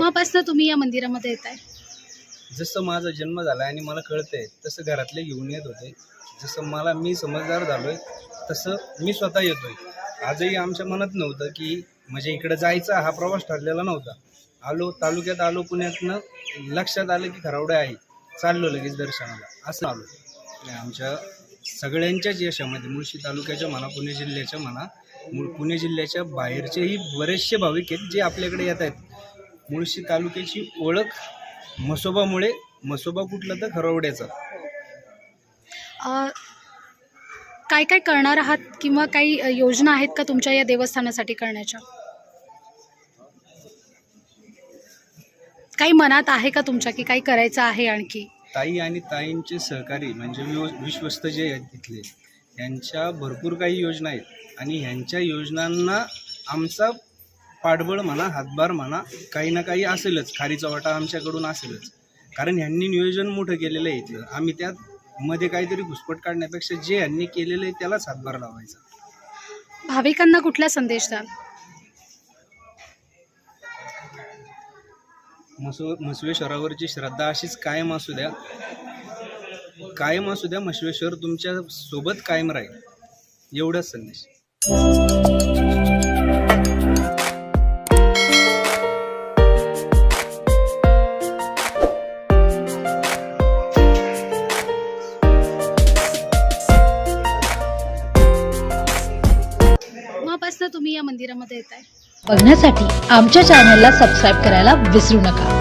केव्हापासून तुम्ही या मंदिरामध्ये येत आहे जसं माझा जन्म झाला आणि मला कळतंय तसं घरातले घेऊन येत होते. जसं मला मी समजदार झालोय तसं मी स्वतः येतोय. आजही आमच्या मनात नव्हतं की म्हणजे इकडे जायचा हा प्रवास ठरलेला नव्हता. आलो तालुक्यात आलो पुण्यातनं लक्षात आलं की खरावडे आहे. चाललो लगेच दर्शनाला. असं आलो. आमच्या सगळ्यांच्याच यशामध्ये मुळशी तालुक्याच्या म्हणा पुणे जिल्ह्याच्या म्हणा पुणे जिल्ह्याच्या बाहेरचेही बरेचसे भाविक आहेत जे आपल्याकडे येत आहेत. मुळशी तालुक्याची ओळख म्हसोबामुळे म्हसोबा कुठला तर खरवड्याचा काय काय करणार आहात किंवा काही योजना आहेत का तुमच्या या देवस्थानासाठी करण्याच्या? काही मनात आहे का तुमच्या की काही करायचं आहे आणखी? ताई आणि ताईंचे सहकारी म्हणजे विश्वस्त जे आहेत तिथले यांच्या भरपूर काही योजना आहेत. आणि ह्यांच्या योजनांना आमचा पाठबळ म्हणा हातभार म्हणा काही ना काही असेलच. खारीचा वाटा आमच्याकडून असेलच. कारण ह्यांनी नियोजन मोठं केलेलं आहे इथलं. आम्ही त्यात मध्ये काहीतरी घुसपट काढण्यापेक्षा जे ह्यांनी केलेलं आहे त्यालाच हातभार लावायचा. भाविकांना कुठला संदेश द्याल? मसू म्हसवेश्वरावरची श्रद्धा अशीच कायम असू द्या. कायम असू द्या म्हसवेश्वर तुमच्यासोबत कायम राहील. एवढाच संदेश. केव्हापासून तुम्ही या मंदिरामध्ये येत आहे बघण्यासाठी आमच्या चॅनलला सबस्क्राईब करायला विसरू नका.